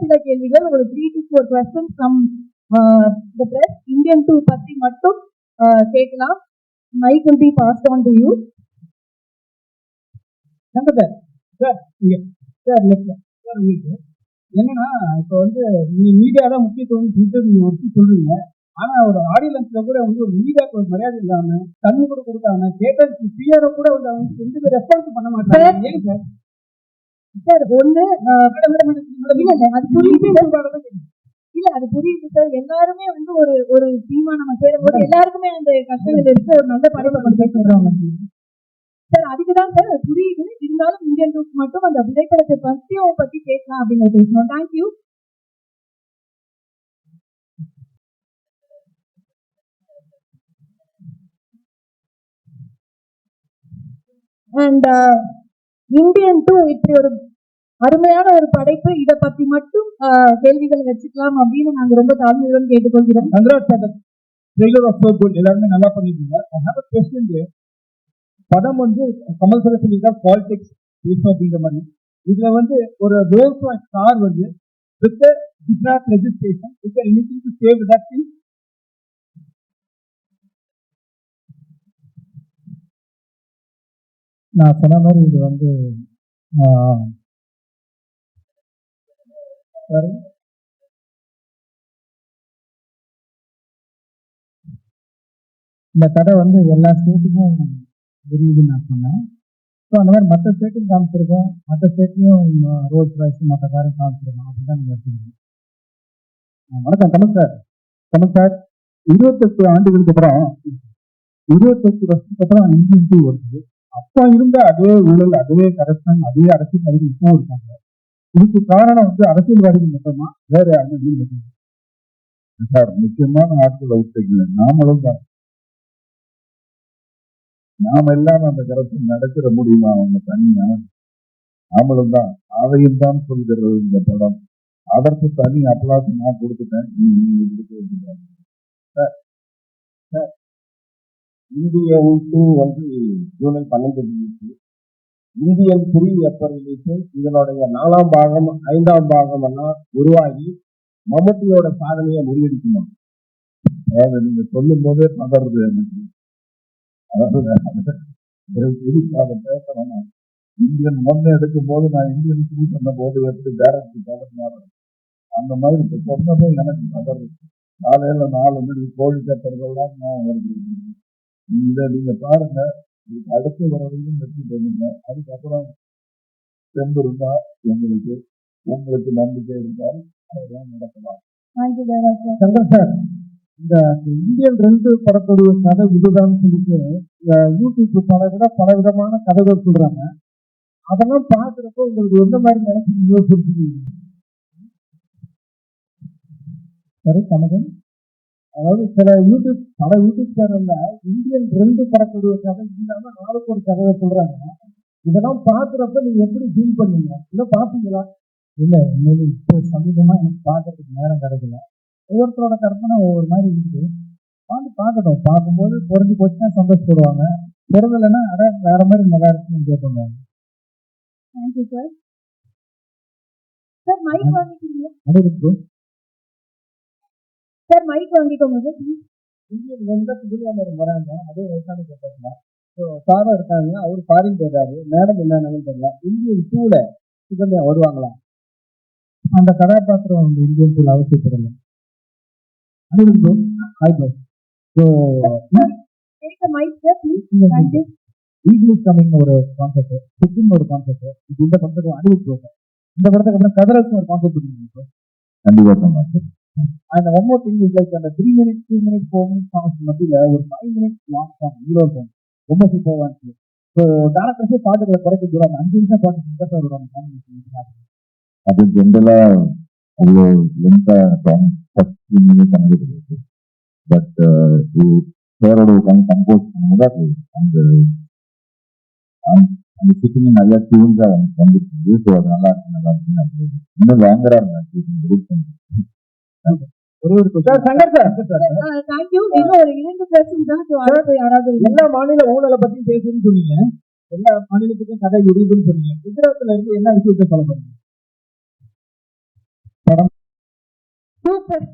சில கேள்விகள் ஒரு three to four question from the press Indian two பத்தி மட்டும் uh, கேட்கலாம். Mic will be passed on to you. Sir. Sir இங்க. சார் லெஃப்ட் சார் உங்களுக்கு என்னன்னா இப்போ வந்து நீங்க மீடியா தான் முக்கியத்துவம் சொல்லிட்டு நீங்க ஒருத்தி சொல்றீங்க. ஆனா ஒரு ஆடியன்ஸ்ல கூட வந்து ஒரு மீடியாக்கு ஒரு மரியாதை இல்லாம தண்ணி கூட கொடுக்காம கேட்ட பிஆர் கூட வந்து அவங்க எந்த ரெஸ்பான்ஸ் பண்ண மாட்டாங்க. ஏன் சார் ஒண்ணு இல்ல அது புரியுது இல்ல அது புரியுது சார். எல்லாருமே வந்து ஒரு ஒரு டீமா நம்ம சேரும்போது எல்லாருக்குமே அந்த கஷ்டங்கள் இருக்கு ஒரு நல்ல படத்தை கொண்டு போய் சொல்றாங்க சார் அதுக்குதான் சார் புரியுது. இருந்தாலும் இந்தியன் டூஸ் மட்டும் அந்த விதைப்படத்தை பத்தியும் பத்தி பேசலாம் அப்படின்னு பேசணும் தேங்க்யூ அண்ட் இந்தியன் டூ இப்படி ஒரு அருமையான ஒரு படைப்பு. இதை பத்தி மட்டும் கேள்விகள் வச்சுக்கலாம் அப்படின்னு நாங்க ரொம்ப தாழ்மையுடன் கேட்டுக்கொள்கிறோம். ட்ரெய்லர் ஆஃப் சோ குட் எல்லாருமே நல்லா பண்ணிருக்கீங்க ஐ ஹேவ் அ கொஸ்டின் படம் வந்து கமல் சார் சொல்லியிருக்கா பாலிடிக்ஸ் பேசணும் அப்படிங்கிற மாதிரி. இதுல வந்து ஒரு ரோல்ஸ் ராய்ஸ் கார் வந்து with Gujarat registration with anything to save that thing நான் சொன்ன மாதிரி இது வந்து இந்த கடை வந்து எல்லா ஸ்டேட்டுக்கும் விரியுதுன்னு நான் சொன்னேன். ஸோ அந்த மாதிரி மற்ற ஸ்டேட்டும் காமிச்சிருக்கோம். மற்ற ஸ்டேட்லையும் ரோட் ப்ரைஸ் மற்ற காரையும் காமிச்சிருக்கோம். அப்படின்னு தான் நீங்கள் வணக்கம். தமிழ் சார் தமிழ் சார் இருபத்தெட்டு ஆண்டுகளுக்கு அப்புறம் இருபத்தெட்டு வருஷத்துக்கு அப்புறம் இந்தியன் வருது அப்ப இருந்த அதே ஊழல் அதே கரப்ஷன் அதே அரசியல்வாதிகள் இப்போ இருக்காங்க. இதுக்கு காரணம் வந்து அரசியல்வாதிகள் மட்டுமா வேற யாரும் சார் முக்கியமான ஆட்கள் அவுட்டீங்க நாமளும் தான் நாம எல்லாம் அந்த கரப்ஷன் நடக்கிற முடியுமா? அவங்க தனியா? நாமளும் தான் அதையும் தான் சொல்கிறது இந்த படம். அதற்கு தனி அப்ளாஸ் நான் கொடுத்துட்டேன். நீ- நீங்க கொடுக்க இந்திய உட்டு வந்து ஜூலை பன்னெண்டு இந்தியன் த்ரீ எப்ப இதனுடைய நாலாம் பாகம் ஐந்தாம் பாகம் எல்லாம் உருவாகி மம்முட்டியோட சாதனையை முறியடிக்கணும் அதாவது நீங்க சொல்லும் போதே பதறது எனக்கு. அதாவது ஒரு சிரிப்பாக பேசணும் இந்தியன் ஒன்னு எடுக்கும் போது நான் இந்தியன் த்ரீ சொன்ன போது எப்படி டேரக்டர் பதறினாரு அந்த மாதிரி இப்ப சொன்னதே எனக்கு பதறது. காலையில நாலு மணி கோழி கட்டுறதெல்லாம் நான் வருது. இதை நீங்க பாருங்க. இதுக்கு அடுத்து வரவரையும் வெற்றி பண்ணுங்க அதுக்கப்புறம் தெம்பு இருந்தா எங்களுக்கு உங்களுக்கு நம்பிக்கை இருந்தால் அதெல்லாம் நடக்கலாம். சங்கர் சார். இந்த இந்தியன் ரெண்டு படத்துடைய கதை இதுதான் சொல்லிட்டு இந்த யூடியூப் பல விட பல விதமான கதைகள் சொல்றாங்க. அதெல்லாம் பாக்குறப்போ உங்களுக்கு எந்த மாதிரி நினைச்சு யோசிச்சிருக்கீங்க சரி கமகன் அதாவது சில யூடியூப் பல யூடியூப் சேனல்ல இந்தியன் ரெண்டு படத்துடைய கதை இல்லாம நாளுக்கு ஒரு கதையை சொல்றாங்க. இதெல்லாம் பாக்குறப்ப நீங்க எப்படி ஃபீல் பண்ணீங்க? இதை பாத்தீங்களா இல்ல உண்மையிலே இப்போ சமீபமா எனக்கு பார்க்கறதுக்கு நேரம் கிடைக்கல. ஒவ்வொருத்தரோட கற்பனை ஒவ்வொரு மாதிரி இருக்குது பார்த்து பார்க்கட்டும். பார்க்கும்போது பொருந்தி போச்சுன்னா சந்தோஷப்படுவாங்க பொருந்தலைன்னா அட வேற மாதிரி நல்லா இருக்குன்னு பண்ணுவாங்க தேங்க்யூ சார் சார் மைக் வாங்கிக்கிறீங்களா அது இருக்கு சார் மைக் வாங்கிக்கோங்க சார். இந்தியன் எந்த புதுமையான வராங்க. அதே வயசான கேட்டாங்க ஸோ சாரா இருக்காங்க. அவர் ஃபாரின் போயிட்டாரு மேடம் என்னன்னு தெரியல. இந்தியன் டூல சுகன்யா வருவாங்களா? அந்த கதாபாத்திரம் அந்த இந்தியன் டூல அவசியப்படல. ஒரு கான்செப்ட் சிக்கிம் ஒரு கான்செப்ட் இது இந்த படத்துக்கு அனுபவிச்சு இந்த படத்துக்கு அப்புறம் கதரல்ஸ் ஒரு கான்செப்ட் கண்டிப்பா பண்ணலாம் one more thing is like அந்த three minutes two minutes four minutes songs மத்தியில ஒரு five minutes long song hero song ரொம்ப சூப்பராக இருந்துச்சு. ஸோ டேரக்டர்ஸே பாட்டுகளை குறைக்க தூரம் அஞ்சு நிமிஷம் பாட்டு சார் ஒரு அது ஜென்ரலா அவ்வளோ லென்த்தா சாங் ஃபர்ஸ்ட் மினிட் கிடையாது பட் பேரோட உட்காந்து கம்போஸ் பண்ணும்போது அது அந்த அந்த- நிறைய ஸோ அது நல்லா இருக்கு நல்லா இருக்குன்னு இன்னும் எல்லா மாநில ஊழலை பத்தி பேசுன்னு சொன்னீங்க. எல்லா மாநிலத்துக்கும் கதை இருக்குன்னு சொன்னீங்க. குஜராத்ல இருந்து என்ன விஷயத்த சொல்ல போறீங்க? படம். சூப்பர்